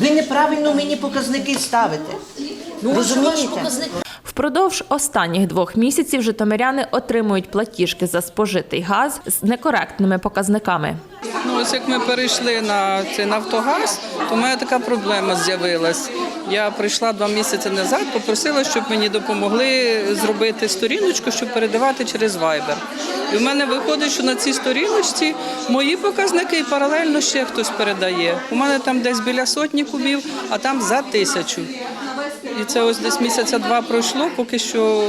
Ви неправильно мені показники ставите. Ну, Розумієте? Впродовж останніх двох місяців житомиряни отримують платіжки за спожитий газ з некоректними показниками. Ось як ми перейшли на цей Нафтогаз, то в мене така проблема з'явилась. Я прийшла два місяці назад, попросила, щоб мені допомогли зробити сторіночку, щоб передавати через Viber. І в мене виходить, що на цій сторіночці мої показники і паралельно ще хтось передає. У мене там десь біля сотні кубів, а там за тисячу. І це ось десь місяця два пройшло, поки що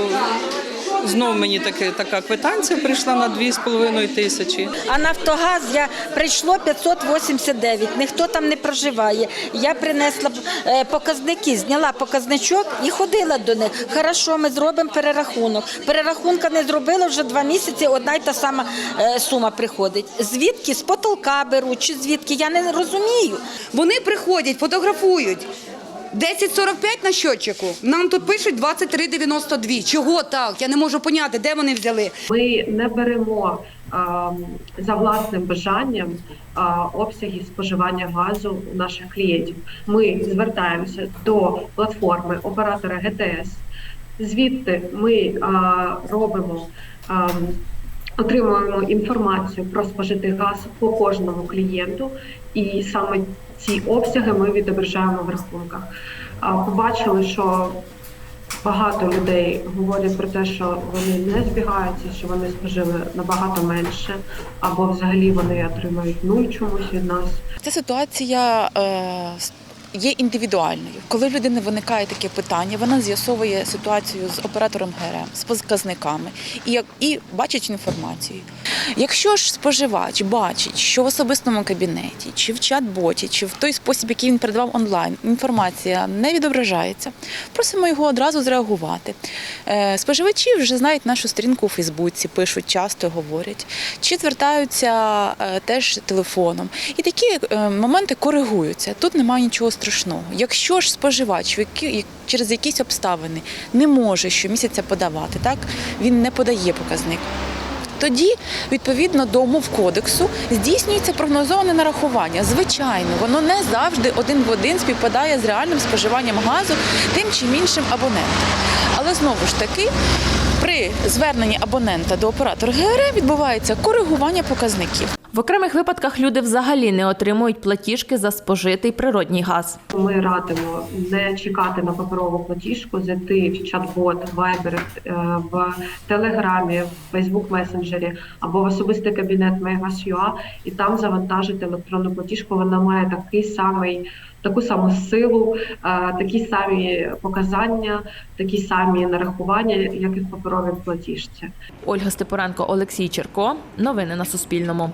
знов мені таки, така квитанція прийшла на 2,5 тисячі. А Нафтогаз я прийшло 589, ніхто там не проживає. Я принесла е, показники, зняла показничок і ходила до них. Хорошо, ми зробимо перерахунок. Перерахунка не зробили вже два місяці, одна й та сама е, сума приходить. Звідки? З потолка беруть, чи звідки? Я не розумію. Вони приходять, фотографують. 10.45 на щотчику. Нам тут пишуть 23.92. Чого так? Я не можу поняти, де вони взяли. Ми не беремо а, за власним бажанням а, обсяги споживання газу у наших клієнтів. Ми звертаємося до платформи оператора ГТС. Звідти ми а, робимо. А, Отримуємо інформацію про спожитий газ по кожному клієнту, і саме ці обсяги ми відображаємо в рахунках. Побачили, що Багато людей говорять про те, що вони не збігаються, що вони спожили набагато менше, або взагалі вони отримають нуль чомусь від нас. Ця ситуація е, є індивідуальною. Коли в людини виникає таке питання, вона з'ясовує ситуацію з оператором ГРМ, з показниками і, і бачить інформацію. Якщо ж споживач бачить, що в особистому кабінеті, чи в чат-боті, чи в той спосіб, який він передавав онлайн, інформація не відображається, просимо його одразу зреагувати. Е, Споживачі вже знають нашу сторінку у Фейсбуці, пишуть часто, говорять, чи звертаються е, теж телефоном. І такі е, моменти коригуються. Тут немає нічого страшного. Якщо ж споживач через якісь обставини не може щомісяця подавати, так він не подає показник. Тоді, відповідно до умов кодексу, здійснюється прогнозоване нарахування. Звичайно, воно не завжди один в один співпадає з реальним споживанням газу тим чи іншим абонентом. Але знову ж таки, при зверненні абонента до оператора ГРМ відбувається коригування показників. В окремих випадках люди взагалі не отримують платіжки за спожитий природній газ. Ми радимо не чекати на паперову платіжку, зайти в чат-бот, в Viber, е, в Телеграмі, в Facebook месенджері або в особистий кабінет Мегасюа, і там завантажити електронну платіжку. Вона має такий самий. Таку саму силу, такі самі показання, такі самі нарахування, як і в паперовій платіжці. Ольга Степоренко, Олексій Черко. Новини на Суспільному.